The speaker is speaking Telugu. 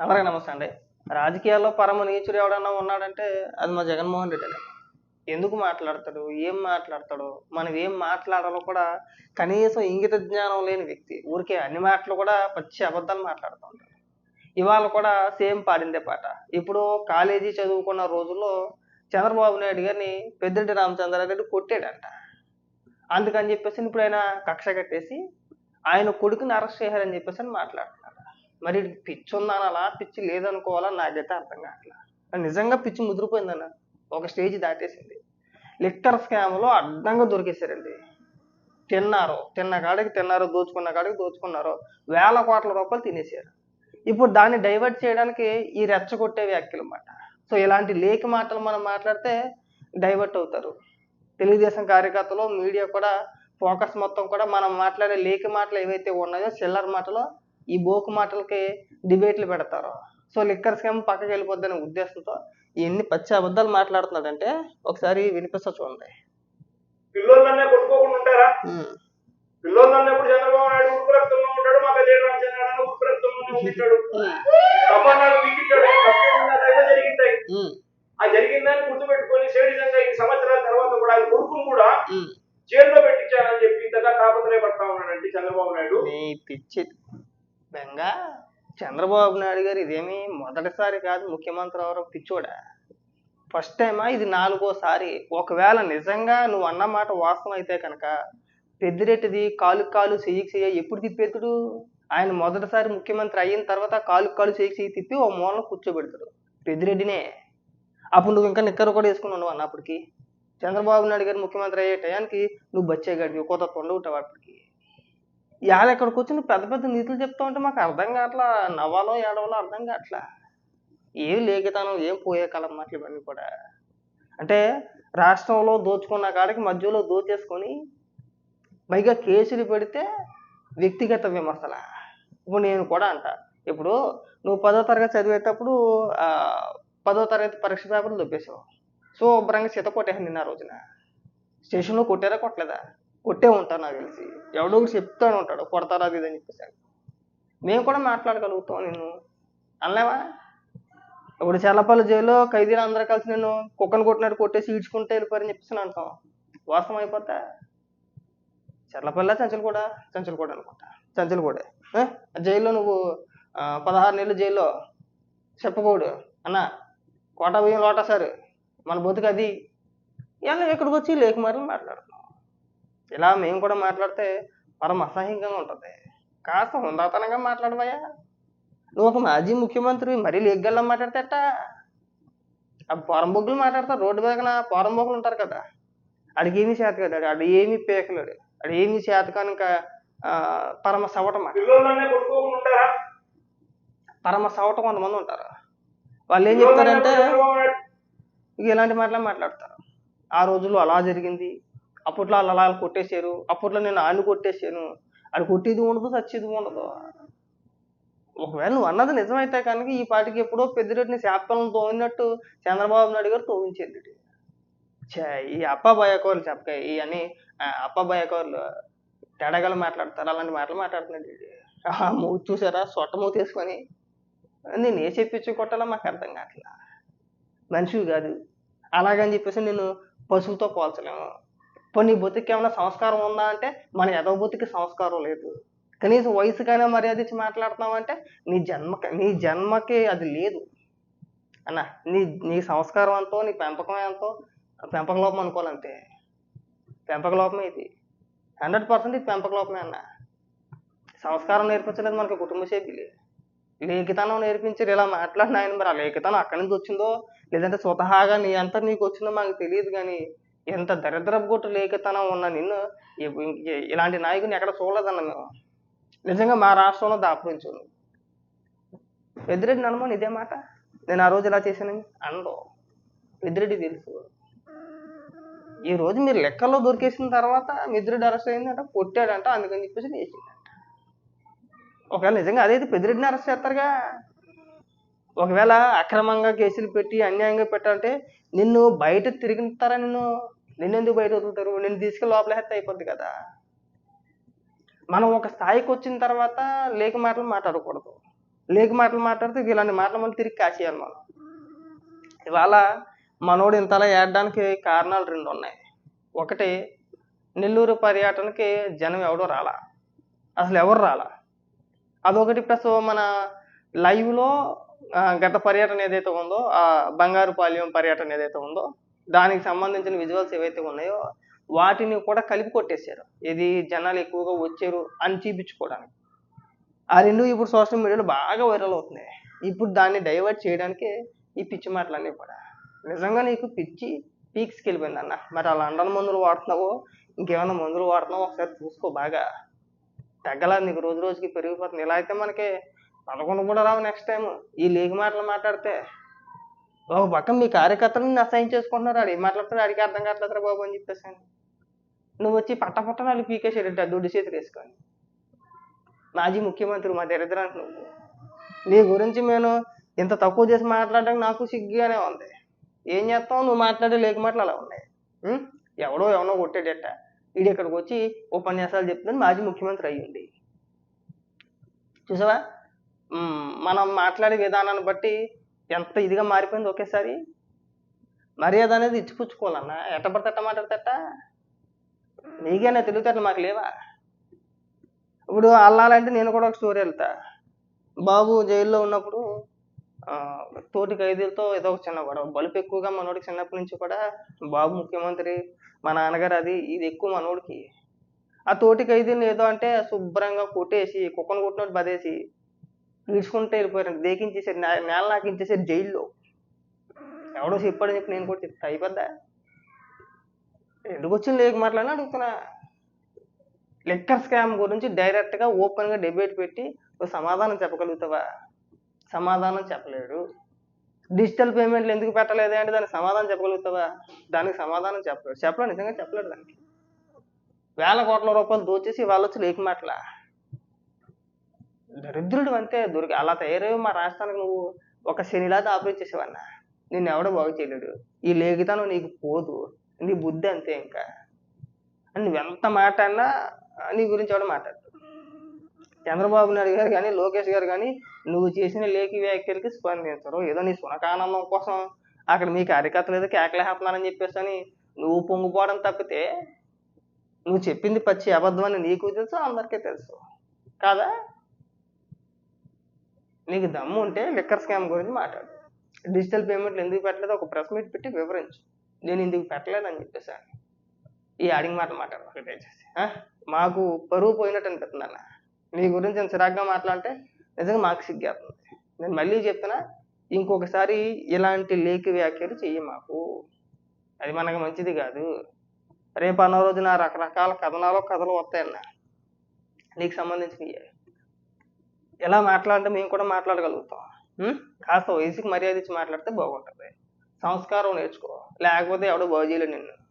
అందరికీ నమస్తే అండి. రాజకీయాల్లో పరమ నీచుడు ఎవడన్నా ఉన్నాడంటే అది మా జగన్మోహన్ రెడ్డి అండి. ఎందుకు మాట్లాడతాడు? ఏం మాట్లాడతాడు? మనం ఏం మాట్లాడాలో కూడా కనీసం ఇంగిత జ్ఞానం లేని వ్యక్తి. ఊరికే అన్ని మాటలు కూడా పచ్చి అబద్ధాలు మాట్లాడుతూ ఉంటాడు. ఇవాళ కూడా సేమ్ పాడిందే పాట. ఇప్పుడు కాలేజీ చదువుకున్న రోజుల్లో చంద్రబాబు నాయుడు గారిని పెద్దిరెడ్డి రామచంద్రారెడ్డి కొట్టాడంట. అందుకని చెప్పేసి ఇప్పుడు ఆయన కక్ష కట్టేసి ఆయన కొడుకుని అరెస్ట్ చేశారని చెప్పేసి అని మాట్లాడుతున్నారు. మరి ఈడికి పిచ్చి ఉందనాలా పిచ్చి లేదనుకోవాలా నాకైతే అర్థం కావట్లా. నిజంగా పిచ్చి ముదిరిపోయిందన్న. ఒక స్టేజ్ దాటేసింది. లిక్కర్ స్కామ్లో అడ్డంగా దొరికేశారండి. తిన్నారు తిన్న కాడికి తిన్నారు దోచుకున్న కాడికి దోచుకున్నారు వేల కోట్ల రూపాయలు తినేశారు. ఇప్పుడు దాన్ని డైవర్ట్ చేయడానికి ఈ రెచ్చగొట్టే వ్యాఖ్యలు అన్నమాట. సో ఇలాంటి లేఖి మాటలు మనం మాట్లాడితే డైవర్ట్ అవుతారు. తెలుగుదేశం కార్యకర్తలు మీడియా కూడా ఫోకస్ మొత్తం కూడా మనం మాట్లాడే లేఖి మాటలు ఏవైతే ఉన్నాయో చిల్లర మాటలో ఈ బోకు మాటలకి డిబేట్లు పెడతారు. సో లిక్కర్ స్కామ్ పక్కకి వెళ్ళిపోద్దనే ఉద్దేశంతో ఎన్ని పచ్చి అబద్ధాలు మాట్లాడుతున్నాడంటే ఒకసారి వినిపిస్తా చూడండి. కొట్టుకోకుండా ఉంటారా? పిల్లోళ్ళన్నప్పుడు చంద్రబాబు నాయుడు రక్తంలో ఉంటాడు మా పెద్ద రక్తంలోనే ఉంటాడు తప్పన్నాడు పీకిట్టాడు ఆ జరిగిందని గుర్తుపెట్టుకొని సేడిజంగా ఈ సంవత్సరాల తర్వాత కూడా ఆయన కొడుకును కూడా ఉమ్. జైల్లో పెట్టించాలని చెప్పి ఇంతగా తాపత్రయపడతా ఉన్నాడండి చంద్రబాబు నాయుడు. బెంగా? చంద్రబాబు నాయుడు గారు ఇదేమి మొదటిసారి కాదు ముఖ్యమంత్రి ఎవరో పిచ్చోడా? ఫస్ట్ టైమా? ఇది నాలుగోసారి. ఒకవేళ నిజంగా నువ్వు అన్న మాట వాస్తవం అయితే కనుక పెద్దిరెట్టిది కాలు కాలు చెయ్యికి చెయ్యి ఎప్పుడు తిప్పేతుడు ఆయన మొదటిసారి ముఖ్యమంత్రి అయిన తర్వాత కాలు కాలు చెయ్యికి చెయ్యి తిప్పి ఓ మూలన కూర్చోబెడతాడు. పెద్దిరెడ్డినే. అప్పుడు నువ్వు ఇంకా నిక్కర కూడా వేసుకుని ఉన్నావు అన్నప్పటికి చంద్రబాబు నాయుడు గారు ముఖ్యమంత్రి అయ్యే టయానికి నువ్వు బచ్చేగాడివి. కొత్త తొండ ఉంటావు అప్పటికి. ఇవాళ ఇక్కడికి వచ్చి నువ్వు పెద్ద పెద్ద నీతులు చెప్తా ఉంటే మాకు అర్థం కావట్లా. నవ్వాలో ఏడవాలో అర్థం కావట్లా. ఏం లేఖితనం ఏం పోయే కాలం మాటలు ఇవన్నీ కూడా. అంటే రాష్ట్రంలో దోచుకున్న కాడికి మధ్యలో దోచేసుకొని పైగా కేసులు పెడితే వ్యక్తిగత విమర్శల. ఇప్పుడు నేను కూడా అంట. ఇప్పుడు నువ్వు పదో తరగతి చదివేటప్పుడు పదో తరగతి పరీక్ష పేపర్లు దొబ్బేసావు. శుభ్రంగా చేత కొట్టేసాను నిన్న ఆ రోజున. స్టేషన్లో కొట్టారా కొట్టలేదా? కొట్టే ఉంటాను నాకు తెలిసి. ఎవడో ఒకటి చెప్తాడు ఉంటాడు కొడతారా అది ఇది అని చెప్పేసి మేము కూడా మాట్లాడగలుగుతాం నేను. అనలేవా? ఇప్పుడు చల్లపల్లి జైల్లో ఖైదీలు అందరూ కలిసి నేను కుక్కను కొట్టినట్టు కొట్టేసి ఈడ్చుకుంటే వెళ్ళిపోయారని చెప్పేసి అంటాం. వాస్తవం అయిపోతా చల్లపల్లి చంచలు కూడా చంచలు కూడా అనుకుంటా చంచలు కూడా జైల్లో నువ్వు పదహారు నెలలు జైల్లో చెప్పకూడదు. అన్న కోట బియ్యం లోటా సార్ మన బతుకు అది. ఇవన్నీ ఇక్కడికి వచ్చి లేక మాట్లాడుతున్నాం ఇలా మేము కూడా మాట్లాడితే పరమ అసహ్యంగా ఉంటుంది. కాస్త హుందాతనంగా మాట్లాడవయ్యా. నువ్వు ఒక మాజీ ముఖ్యమంత్రి మరీ లేగ్గల్లా మాట్లాడితే ఎట్టా ఆ పొరంబొగ్గులు మాట్లాడతారు రోడ్డు మీద పొరంబొగ్గులు ఉంటారు కదా. అడిగి ఏమీ చేత కదా అడు ఏమీ పేకలేడు అడు ఏమీ చేత కనుక పరమ సవట పరమ సవట కొంతమంది ఉంటారు. వాళ్ళు ఏం చెప్తారంటే ఇలాంటి మాటలే మాట్లాడతారు. ఆ రోజుల్లో అలా జరిగింది. అప్పట్లో వాళ్ళు అలా కొట్టేశారు. అప్పట్లో నేను ఆడిని కొట్టేశాను. అది కొట్టేది ఉండదు సచ్చేది ఉండదు. ఒకవేళ నువ్వు అన్నది నిజమైతే కనుక ఈ పాటికి ఎప్పుడో పెద్దిరెడ్డిని శాపలను తోమినట్టు చంద్రబాబు నాయుడు గారు తోమించేది చే ఈ అప్ప భయకోర్లు చెప్పక ఈ అని అప్ప భయకోర్లు తేడాగలు మాట్లాడతారు. అలాంటి మాటలు మాట్లాడుతున్నాడు ఆ మూతి చూసారా? సొట్ట మూతి వేసుకొని. నేను ఏ చెప్పించి కొట్టాలో మాకు అర్థం కావట్లా. మనిషివి కాదు. అలాగని చెప్పేసి నేను పశువుతో పోల్చలేము. పోనీ నీ బతుకి ఏమైనా సంస్కారం ఉందా? అంటే మన ఎదవ బతుకి సంస్కారం లేదు. కనీసం వయసుకైనా మర్యాద ఇచ్చి మాట్లాడుతున్నామంటే నీ జన్మ నీ జన్మకి అది లేదు. అన్న నీ నీ సంస్కారం ఎంతో నీ పెంపకం ఎంతో పెంపక లోపం అనుకోవాలంతే పెంపక లోపమే ఇది. హండ్రెడ్ పర్సెంట్ ఇది పెంపక లోపమే అన్న. సంస్కారం నేర్పించలేదు మనకి కుటుంబ సభ్యులు. లేఖితనం నేర్పించారు ఇలా మాట్లాడిన ఆయన మరి ఆ లేఖితనం అక్కడి నుంచి వచ్చిందో లేదంటే స్వతహాగా నీ అంతా నీకు వచ్చిందో మనకు తెలియదు కానీ ఎంత దరిద్రపు కొట్టు లేఖితనం ఉన్న నిన్ను ఇలాంటి నాయకుని ఎక్కడ చూడలేదన్న మేము. నిజంగా మా రాష్ట్రంలో దాపురించు పెద్దిరెడ్డి నడమని ఇదే మాట? నేను ఆ రోజు ఇలా చేశానని అండో పెద్దిరెడ్డి తెలుసు. ఈ రోజు మీరు లెక్కల్లో దొరికేసిన తర్వాత మిద్రుడు అరెస్ట్ అయిందంట కొట్టాడంట అందుకని చెప్పేసి వేసిందంట ఒకవేళ నిజంగా అదైతే పెద్దిరెడ్డిని అరెస్ట్ చేస్తారుగా. ఒకవేళ అక్రమంగా కేసులు పెట్టి అన్యాయంగా పెట్టాలంటే నిన్ను బయట తిరిగిస్తారా నిన్ను? నిన్నెందుకు బయట వదులుతారు? నిన్ను తీసుకెళ్ళి లోపల హెత్త అయిపోద్ది కదా. మనం ఒక స్థాయికి వచ్చిన తర్వాత లేక మాటలు మాట్లాడకూడదు. లేక మాటలు మాట్లాడితే ఇలాంటి మాటలు మళ్ళీ తిరిగి కాసేయాలి మనం. ఇవాళ మనోడు ఇంతలా ఏడడానికి కారణాలు రెండు ఉన్నాయి. ఒకటి నెల్లూరు పర్యటనకి జనం ఎవడో రాలా? అసలు ఎవరు రాలా? అదొకటి ప్లస్ మన లైవ్లో గత పర్యటన ఏదైతే ఉందో ఆ బంగారుపాలెం పర్యటన ఏదైతే ఉందో దానికి సంబంధించిన విజువల్స్ ఏవైతే ఉన్నాయో వాటిని కూడా కలిపి కొట్టేశారు. ఇది జనాలు ఎక్కువగా వచ్చారు అని చూపించుకోవడానికి. ఆ రెండు ఇప్పుడు సోషల్ మీడియాలో బాగా వైరల్ అవుతున్నాయి. ఇప్పుడు దాన్ని డైవర్ట్ చేయడానికి ఈ పిచ్చి మాటలన్నీ కూడా. నిజంగా నీకు పిచ్చి పీక్స్కి వెళ్ళిపోయింది అన్న. మరి ఆ లండన్ మందులు వాడుతున్నావో ఇంకేమైనా మందులు వాడుతున్నావో ఒకసారి చూసుకో బాగా. తగ్గలా నీకు రోజు రోజుకి పెరిగిపోతుంది. ఇలా అయితే మనకి పదకొండు కూడా రావు నెక్స్ట్ టైం ఈ లీగ్ మాటలు మాట్లాడితే ఒక పక్క మీ కార్యకర్తలను అసహ్యం చేసుకుంటున్నారు ఆడు. ఏం మాట్లాడతాడు ఆడికి అర్థం కావట్లేదురా బాబు అని చెప్పేసి నువ్వు వచ్చి పట్ట పట్ట వాళ్ళు పీకేసేట దుడ్డు చేతులు వేసుకొని. మాజీ ముఖ్యమంత్రి మా దరిద్రానికి నువ్వు. నీ గురించి నేను ఇంత తక్కువ చేసి మాట్లాడడానికి నాకు సిగ్గుగానే ఉంది. ఏం చేస్తావు? నువ్వు మాట్లాడే లేక మాటలు అలా ఉన్నాయి. ఎవడో ఎవనో కొట్టేటట్ట. ఈడు ఇక్కడికి వచ్చి ఉపన్యాసాలు చెప్తున్నాడు మాజీ ముఖ్యమంత్రి అయ్యింది చూసావా? మనం మాట్లాడే విధానాన్ని బట్టి ఎంత ఇదిగా మారిపోయింది ఒకేసారి? మర్యాద అనేది ఇచ్చిపుచ్చుకోవాలన్న ఎట్ట పడితే ఎట్ట మాట్లాడితే నీకేనా తెలివితేటలు మాకు లేవా? ఇప్పుడు అల్లాలంటే నేను కూడా ఒక స్టోరీ వెళ్తా. బాబు జైల్లో ఉన్నప్పుడు తోటి ఖైదీలతో ఏదో ఒక చిన్న గొడవ. బలుపు ఎక్కువగా మనోడికి చిన్నప్పటి నుంచి కూడా బాబు ముఖ్యమంత్రి మా నాన్నగారు అది ఇది ఎక్కువ మనోడికి. ఆ తోటి ఖైదీని ఏదో అంటే శుభ్రంగా కొట్టేసి కుక్కను కొట్టినట్టు బదేసి ఈడ్చుకుంటే వెళ్ళిపోయారు. దేకించేసారు నే- నేల నాకించేసారు జైల్లో. ఎవడో చెప్పాడని చెప్పి నేను కూడా చెప్తా. అయిపోద్దా ఎందుకు వచ్చింది? లేక మాట్లాడినా అడుగుతున్నా. లెక్కర్ స్కామ్ గురించి డైరెక్ట్గా ఓపెన్గా డిబేట్ పెట్టి ఒక సమాధానం చెప్పగలుగుతావా? సమాధానం చెప్పలేడు. డిజిటల్ పేమెంట్లు ఎందుకు పెట్టలేదు అంటే దానికి సమాధానం చెప్పగలుగుతావా? దానికి సమాధానం చెప్పలేడు. చెప్పలేదు నిజంగా చెప్పలేడు దానికి. వేల కోట్ల రూపాయలు దోచేసి వాళ్ళు వచ్చి లేక మాటలా. దరిద్రుడు అంతే దొరికి అలా తయారయ్యి మా రాష్ట్రానికి నువ్వు. ఒక శనిలా ఆపరేట్ చేసేవన్నా నిన్ను ఎవడో బాగు చేయలేడు. ఈ లేఖితనం నీకు పోదు. నీ బుద్ధి అంతే ఇంకా. అని నువ్వు ఎంత మాట్లాడినా నీ గురించి ఎవడో మాట్లాడు చంద్రబాబు నాయుడు గారు కానీ లోకేష్ గారు కానీ నువ్వు చేసిన లేఖి వ్యాఖ్యలకి స్పందించరు. ఏదో నీ సునకానందం కోసం అక్కడ మీ కార్యకర్తలు ఏదో కేకలేస్తున్నారని చెప్పేసి అని నువ్వు పొంగిపోవడం తప్పితే నువ్వు చెప్పింది పచ్చి అబద్ధం అని నీకు తెలుసు అందరికీ తెలుసు. కాదా? నీకు దమ్ము ఉంటే లిక్కర్ స్కామ్ గురించి మాట్లాడు. డిజిటల్ పేమెంట్లు ఎందుకు పెట్టలేదు? ఒక ప్రెస్ మీట్ పెట్టి వివరించు. నేను ఇందుకు పెట్టలేదని చెప్పేసాను ఈ అడిగి మాట మాట్లాడు దయచేసి? మాకు పరువు పోయినట్టు అనిపిస్తుంది అన్న. నీ గురించి నేను చిరాగ్గా మాట్లాడితే నిజంగా మాకు సిగ్గేస్తుంది. నేను మళ్ళీ చెప్తున్నా ఇంకొకసారి ఇలాంటి లేఖి వ్యాఖ్యలు చెయ్యి మాకు. అది మనకు మంచిది కాదు. రేపు అన్న రోజున రకరకాల కథనాలు కథలు వస్తాయన్న. నీకు సంబంధించినవి. ఎలా మాట్లాడితే మేము కూడా మాట్లాడగలుగుతాం. కాస్త వయసుకి మర్యాద ఇచ్చి మాట్లాడితే బాగుంటుంది. సంస్కారం నేర్చుకో. లేకపోతే ఎవడో బాగు చేయలేడు నిన్ను.